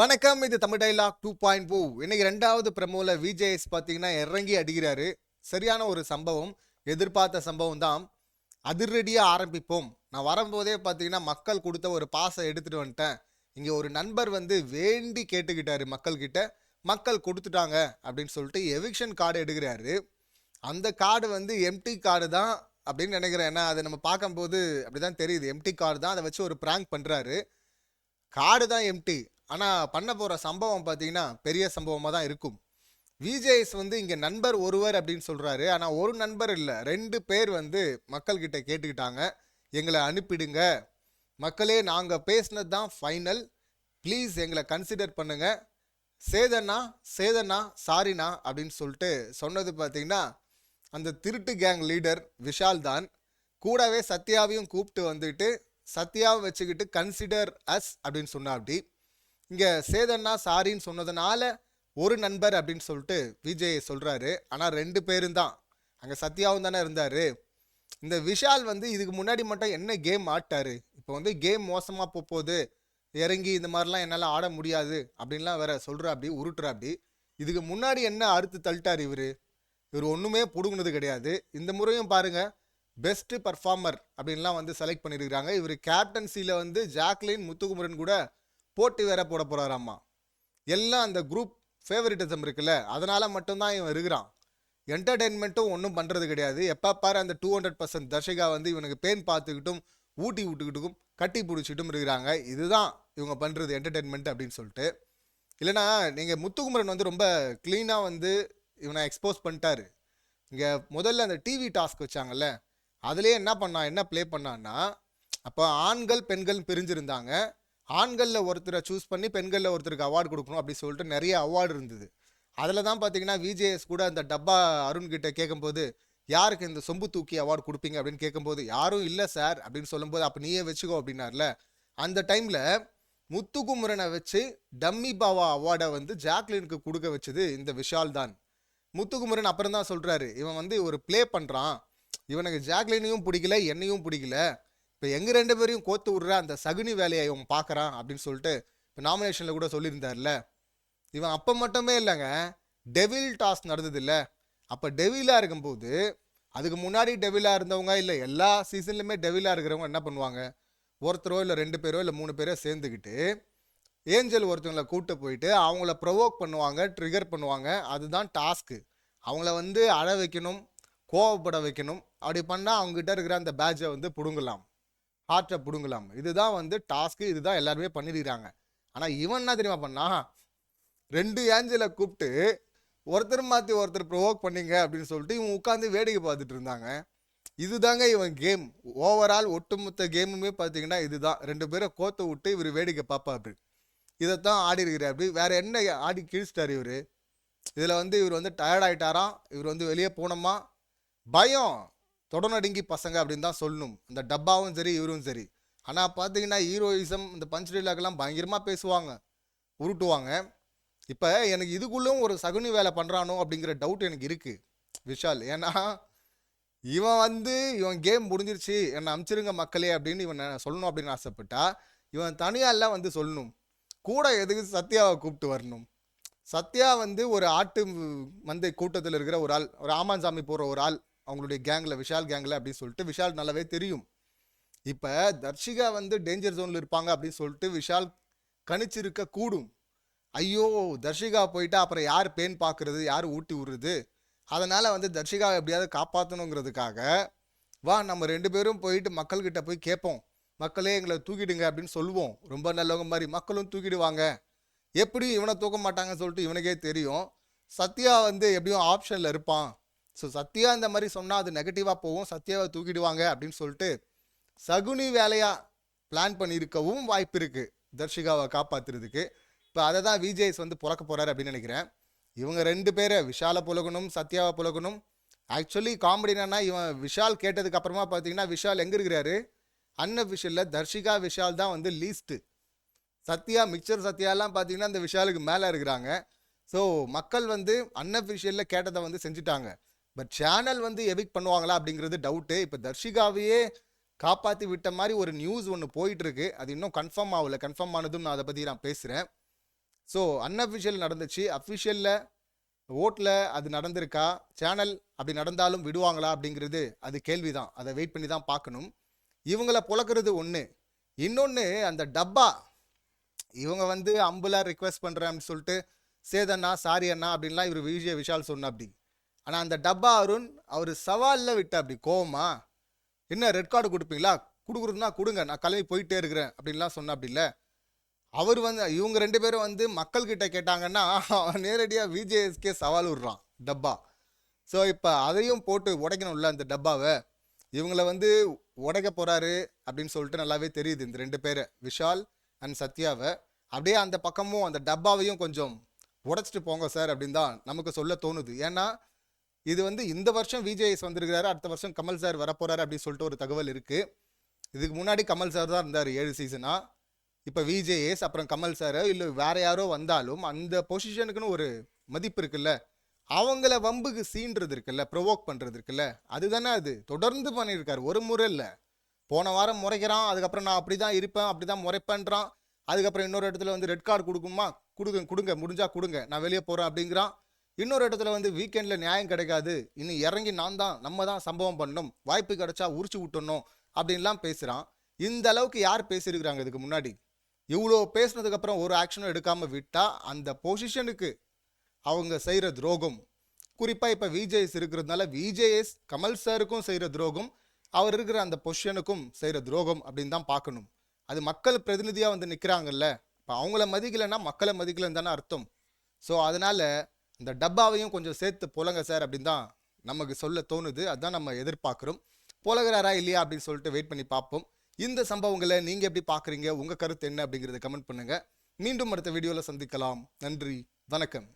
வணக்கம் இது Tamil dialogue two point two இன்னைக்கு ரெண்டாவது பிரமோல விஜேஎஸ் பார்த்தீங்கன்னா இறங்கி அடிக்கிறாரு. சரியான ஒரு சம்பவம் எதிர்பார்த்த சம்பவம் தான். அதிரடியாக ஆரம்பிப்போம். நான் வரும்போதே பார்த்தீங்கன்னா மக்கள் கொடுத்த ஒரு பாசை எடுத்துகிட்டு வந்துட்டேன். இங்கே ஒரு நண்பர் வந்து வேண்டி கேட்டுக்கிட்டாரு மக்கள்கிட்ட. மக்கள் கொடுத்துட்டாங்க அப்படின்னு சொல்லிட்டு எவிக்ஷன் கார்டு எடுக்கிறாரு. அந்த கார்டு வந்து எம்டி கார்டு தான் அப்படின்னு நினைக்கிறேன். ஏன்னா அதை நம்ம பார்க்கும்போது அப்படிதான் தெரியுது. எம்டி கார்டு தான். அதை வச்சு ஒரு ப்ராங்க் பண்ணுறாரு கார்டு தான் எம்டி ஆனால் பண்ண போகிற சம்பவம் பார்த்தீங்கன்னா பெரிய சம்பவமாக தான் இருக்கும். விஜேஎஸ் வந்து இங்கே நண்பர் ஒருவர் அப்படின்னு சொல்கிறாரு ஆனால் ஒரு நண்பர் இல்லை. ரெண்டு பேர் வந்து மக்கள்கிட்ட கேட்டுக்கிட்டாங்க. எங்களை அனுப்பிடுங்க. மக்களே நாங்கள் பேசினது தான் ஃபைனல் ப்ளீஸ் எங்களை கன்சிடர் பண்ணுங்கள் சேதண்ணா சேதண்ணா சாரிண்ணா அப்படின்னு சொல்லிட்டு சொன்னது பார்த்தீங்கன்னா அந்த திருட்டு கேங் லீடர் விஷால் தான். கூடவே சத்யாவையும் கூப்பிட்டு வந்துட்டு சத்யாவை வச்சுக்கிட்டு கன்சிடர் அஸ் அப்படின்னு சொன்னா அப்படி. இங்கே சேதண்ணா சாரின்னு சொன்னதுனால ஒரு நண்பர் அப்படின்னு சொல்லிட்டு விஜய் சொல்கிறாரு ஆனால் ரெண்டு பேரும் தான். அங்கே சத்யாவும் தானே இருந்தார். இந்த விஷால் வந்து இதுக்கு முன்னாடி மட்டும் என்ன கேம் ஆட்டார்? இப்போ வந்து கேம் மோசமாக போகுது இறங்கி இந்த மாதிரிலாம் என்னால் ஆட முடியாது அப்படின்லாம் வேற சொல்கிற அப்படி உருட்டுற அப்படி இதுக்கு முன்னாடி என்ன அறுத்து தள்ளிட்டார் இவர்? இவர் ஒன்றுமே பிடுங்கினது கிடையாது. இந்த முறையும் பாருங்க. பெஸ்ட்டு பர்ஃபார்மர் அப்படின்லாம் வந்து செலக்ட் பண்ணியிருக்கிறாங்க இவர் கேப்டன்சியில் வந்து ஜாக்லின் முத்துக்குமரன் கூட போட்டி வேற போட போகிறாராம்மா எல்லாம் அந்த குரூப் ஃபேவரிட்டிசம் இருக்குல்ல அதனால் மட்டும்தான் இவன் இருக்கிறான். என்டர்டெயின்மெண்ட்டும் ஒன்றும் பண்ணுறது கிடையாது. எப்போ பாரு அந்த டூ ஹண்ட்ரட் பர்சன்ட் தர்ஷிகா வந்து இவனுக்கு பேன் பார்த்துக்கிட்டும் ஊட்டி விட்டுக்கிட்டும் கட்டி பிடிச்சிட்டும் இருக்கிறாங்க. இதுதான் இவங்க பண்ணுறது என்டர்டெயின்மெண்ட் அப்படின்னு சொல்லிட்டு. இல்லைனா நீங்கள் முத்துக்குமரன் வந்து ரொம்ப க்ளீனாக வந்து இவனை எக்ஸ்போஸ் பண்ணிட்டாரு. இங்கே முதல்ல அந்த டிவி டாஸ்க் வச்சாங்கல்ல அதுலேயே என்ன பண்ணான் என்ன ப்ளே பண்ணான்னா அப்போ ஆண்கள் பெண்கள் பிரிஞ்சிருந்தாங்க. ஆண்களில் ஒருத்தரை சூஸ் பண்ணி பெண்களில் ஒருத்தருக்கு அவார்டு கொடுக்கணும் அப்படி சொல்லிட்டு நிறைய அவார்டு இருந்தது. அதில் தான் பார்த்தீங்கன்னா விஜேஎஸ் கூட அந்த டப்பா அருண்கிட்ட கேட்கும்போது யாருக்கு இந்த சொம்பு தூக்கி அவார்டு கொடுப்பீங்க? அப்படின்னு கேட்கும்போது யாரும் இல்லை சார். அப்படின்னு சொல்லும்போது அப்போ நீயே வச்சுக்கோ அப்படின்னார்ல. அந்த டைமில் முத்துக்குமரனை வச்சு டம்மி பாவா அவார்டை வந்து ஜாக்லினுக்கு கொடுக்க வச்சது இந்த விஷால் தான். முத்துக்குமரன் அப்புறம் தான் சொல்கிறாரு இவன் வந்து ஒரு ப்ளே பண்ணுறான் இவனுக்கு ஜாக்லினையும் பிடிக்கல என்னையும் பிடிக்கல. இப்போ எங்கள் ரெண்டு பேரையும் கோத்து விட்ற அந்த சகுனி வேலையை இவன் பார்க்குறான் அப்படின்னு சொல்லிட்டு இப்போ நாமினேஷனில் கூட சொல்லியிருந்தார்ல. இவன் அப்போ மட்டுமே இல்லைங்க டெவில் டாஸ் நடந்தது இல்லை. அப்போ டெவிலாக இருக்கும்போது அதுக்கு முன்னாடி டெவிலாக இருந்தவங்க இல்லை எல்லா சீசன்லையுமே டெவிலாக இருக்கிறவங்க என்ன பண்ணுவாங்க? ஒருத்தரோ இல்லை ரெண்டு பேரோ இல்லை மூணு பேரோ சேர்ந்துக்கிட்டு ஏஞ்சல் ஒருத்தவங்களை கூப்பிட்டு போயிட்டு அவங்கள ப்ரொவோக் பண்ணுவாங்க ட்ரிகர் பண்ணுவாங்க. அதுதான் டாஸ்க்கு அவங்கள வந்து அழ வைக்கணும் கோவப்பட வைக்கணும். அப்படி பண்ணால் அவங்ககிட்ட இருக்கிற அந்த பேட்சை வந்து பிடுங்கலாம். ஹார்ட்டை பிடுங்கலாம். இதுதான் வந்து டாஸ்க்கு இதுதான் எல்லாருமே பண்ணிருக்கிறாங்க. ஆனால் இவன் என்ன தெரியுமா பண்ணா? ரெண்டு ஏஞ்சலை கூப்பிட்டு ஒருத்தர் மாற்றி ஒருத்தர் ப்ரொவோக் பண்ணிங்க அப்படின்னு சொல்லிட்டு இவன் உட்காந்து வேடிக்கை பார்த்துட்டு இருந்தாங்க. இதுதாங்க இவன் கேம் ஓவரால் ஒட்டுமொத்த கேமுமே பார்த்தீங்கன்னா இதுதான். ரெண்டு பேரை கோத்து விட்டு இவர் வேடிக்கை பார்ப்பாரு இதைத்தான் ஆடி இருக்கிறார் அப்படி வேற என்ன ஆடி கிழிச்சிட்டார் இவர்? இதில் வந்து இவர் வந்து டயர்ட் ஆகிட்டாராம் இவர் வந்து வெளியே போனோமா? பயம். தொடநடுங்கி பசங்க அப்படின்னு தான் சொல்லணும். இந்த டப்பாவும் சரி இவரும் சரி. ஆனால் பார்த்தீங்கன்னா ஹீரோயிசம் இந்த பஞ்ச் டீலாக்கெல்லாம் பயங்கரமாக பேசுவாங்க. உருட்டுவாங்க. இப்போ எனக்கு இதுக்குள்ளும் ஒரு சகுனி வேலை பண்ணுறானோ அப்படிங்கிற டவுட் எனக்கு இருக்குது விஷால் ஏன்னா இவன் வந்து இவன் கேம் முடிஞ்சிருச்சு. என்னை அமுச்சிருங்க மக்களே அப்படின்னு இவன் சொல்லணும் அப்படின்னு ஆசைப்பட்டா இவன் தனியாலாம் வந்து சொல்லணும். கூட எதுக்கு சத்யாவை கூப்பிட்டு வரணும்? சத்யா வந்து ஒரு ஆட்டு மந்தை கூட்டத்தில் இருக்கிற ஒரு ஆள் ஒரு ஆமான்சாமி போகிற ஒரு ஆள். அவங்களுடைய கேங்கில் விஷால் கேங்கில் அப்படின்னு சொல்லிட்டு விஷால் நல்லாவே தெரியும். இப்போ தர்ஷிகா வந்து டேஞ்சர் ஜோனில் இருப்பாங்க அப்படின்னு சொல்லிட்டு விஷால் கணிச்சிருக்க கூடும். ஐயோ தர்ஷிகா போயிட்டா அப்புறம் யார் பேன் பார்க்கறது யார் ஊட்டி விடுறது? அதனால் வந்து தர்ஷிகாவை எப்படியாவது காப்பாற்றணுங்கிறதுக்காக வா நம்ம ரெண்டு பேரும் போயிட்டு மக்கள்கிட்ட போய் கேட்போம். மக்களே எங்களை தூக்கிடுங்க அப்படின்னு சொல்லுவோம். ரொம்ப நல்லவங்க மாதிரி மக்களும் தூக்கிடுவாங்க. எப்படியும் இவனை தூக்க மாட்டாங்கன்னு சொல்லிட்டு இவனுக்கே தெரியும். சத்யா வந்து எப்படியும் ஆப்ஷனில் இருப்பான். ஸோ சத்யா இந்த மாதிரி சொன்னால் அது நெகட்டிவாக போகும். சத்யாவை தூக்கிடுவாங்க அப்படின்னு சொல்லிட்டு சகுனி வேலையாக பிளான் பண்ணியிருக்கவும் வாய்ப்பு இருக்குது தர்ஷிகாவை காப்பாற்றுறதுக்கு இப்போ அதை தான் விஜேஸ் வந்து பிறக்க போகிறாரு அப்படின்னு நினைக்கிறேன். இவங்க ரெண்டு பேரை விஷாலை புலகணும் சத்யாவை புலகணும். ஆக்சுவலி காமெடி என்னன்னா இவன் விஷால் கேட்டதுக்கு அப்புறமா பார்த்தீங்கன்னா விஷால் எங்கே இருக்கிறாரு? அன்அஃபிஷியலில் தர்ஷிகா விஷால் தான் வந்து லீஸ்ட்டு சத்யா மிக்சர் சத்யாலாம் பார்த்தீங்கன்னா இந்த விஷாலுக்கு மேலே இருக்கிறாங்க. ஸோ மக்கள் வந்து அன்அஃபிஷியலில் கேட்டதை வந்து செஞ்சுட்டாங்க. பட் சேனல் வந்து எவிக் பண்ணுவாங்களா அப்படிங்கிறது டவுட்டு இப்போ தர்ஷிகாவையே காப்பாற்றி விட்ட மாதிரி ஒரு நியூஸ் ஒன்று போயிட்டுருக்கு. அது இன்னும் கன்ஃபார்ம் ஆகலை. கன்ஃபார்ம் ஆனதும் நான் அதை பற்றி நான் பேசுகிறேன் ஸோ அன்அஃபிஷியல் நடந்துச்சு. அஃபிஷியலில் ஓட்டில் அது நடந்திருக்கா? சேனல் அப்படி நடந்தாலும் விடுவாங்களா அப்படிங்கிறது அது கேள்விதான். அதை வெயிட் பண்ணி தான் பார்க்கணும். இவங்கள புழக்கிறது ஒன்று இன்னொன்று அந்த டப்பா. இவங்க வந்து அம்புலாக ரிக்வெஸ்ட் பண்ணுறேன் அப்படின்னு சொல்லிட்டு சேதண்ணா சாரி அண்ணா அப்படின்லாம் இவர் விஜய விஷால் சொன்ன அப்படி ஆனால் அந்த டப்பா அருண் அவர் சவாலில் விட்ட அப்படி கோவமா என்ன ரெட் கார்டு கொடுப்பீங்களா? கொடுக்குறதுனா கொடுங்க நான் கிளம்பி போயிட்டே இருக்கிறேன் அப்படின்லாம் சொன்ன அப்படி இல்லை. அவர் வந்து இவங்க ரெண்டு பேரும் வந்து மக்கள்கிட்ட கேட்டாங்கன்னா நேரடியாக விஜேஎஸ்கே சவால் விடுறான் டப்பா. ஸோ இப்போ அதையும் போட்டு உடைக்கணும்ல அந்த டப்பாவை? இவங்கள வந்து உடைக்க போகிறாரு அப்படின்னு சொல்லிட்டு நல்லாவே தெரியுது இந்த ரெண்டு பேர் விஷால் அண்ட் சத்யாவை. அப்படியே அந்த பக்கமும் அந்த டப்பாவையும் கொஞ்சம் உடைச்சிட்டு போங்க சார் அப்படின்னு தான் நமக்கு சொல்ல தோணுது. ஏன்னா இது வந்து இந்த வருஷம் விஜேஎஸ் வந்திருக்கிறாரு அடுத்த வருஷம் கமல் சார் வரப்போறாரு அப்படின்னு சொல்லிட்டு ஒரு தகவல் இருக்குது இதுக்கு முன்னாடி கமல் சார் தான் இருந்தார் ஏழு சீசனாக இப்போ விஜேஎஸ் அப்புறம் கமல் சார் இல்லை வேற யாரோ வந்தாலும் அந்த பொசிஷனுக்குன்னு ஒரு மதிப்பு இருக்குல்ல அவங்கள வம்புக்கு சீன்றது இருக்குல்ல ப்ரொவோக் பண்ணுறது இருக்குல்ல அதுதானே அது. தொடர்ந்து பண்ணியிருக்காரு ஒரு முறை இல்லை. போன வாரம் முறைக்கிறான் அதுக்கப்புறம் நான் அப்படி தான் இருப்பேன் அப்படி தான் முறைப்பேன்றான் அதுக்கப்புறம் இன்னொரு இடத்துல வந்து ரெட் கார்டு கொடுக்குமா? கொடுங்க கொடுங்க முடிஞ்சா கொடுங்க நான் வெளியே போகிறேன் அப்படிங்கிறான். இன்னொரு இடத்துல வந்து வீக்கெண்டில் நியாயம் கிடைக்காது. இன்னும் இறங்கி நான் தான் நம்ம தான் சம்பவம் பண்ணணும். வாய்ப்பு கிடைச்சா உரிச்சு விட்டணும் அப்படின்லாம் பேசுகிறான் இந்த அளவுக்கு யார் பேசியிருக்கிறாங்க இதுக்கு முன்னாடி? இவ்வளோ பேசுனதுக்கப்புறம் ஒரு ஆக்ஷனும் எடுக்காமல் விட்டால் அந்த பொசிஷனுக்கு அவங்க செய்கிற துரோகம். குறிப்பாக இப்போ விஜேஎஸ் இருக்கிறதுனால விஜேஎஸ் கமல் சாருக்கும் செய்கிற துரோகம் அவர் இருக்கிற அந்த பொசிஷனுக்கும் செய்கிற துரோகம் அப்படின்னு தான் பார்க்கணும். அது மக்கள் பிரதிநிதியாக வந்து நிற்கிறாங்கல்ல இப்போ அவங்கள மதிக்கலைன்னா மக்களை மதிக்கலன்னு தானே அர்த்தம். ஸோ அதனால் இந்த டப்பாவையும் கொஞ்சம் சேர்த்து புலங்க சார் அப்படின்னு தான் நமக்கு சொல்ல தோணுது. அதுதான் நம்ம எதிர்பார்க்குறோம். புலகிறாரா இல்லையா அப்படின்னு சொல்லிட்டு வெயிட் பண்ணி பார்ப்போம். இந்த சம்பவங்களை நீங்கள் எப்படி பார்க்குறீங்க? உங்கள் கருத்து என்ன அப்படிங்கிறத கமெண்ட் பண்ணுங்கள் மீண்டும் அடுத்த வீடியோவில் சந்திக்கலாம். நன்றி. வணக்கம்.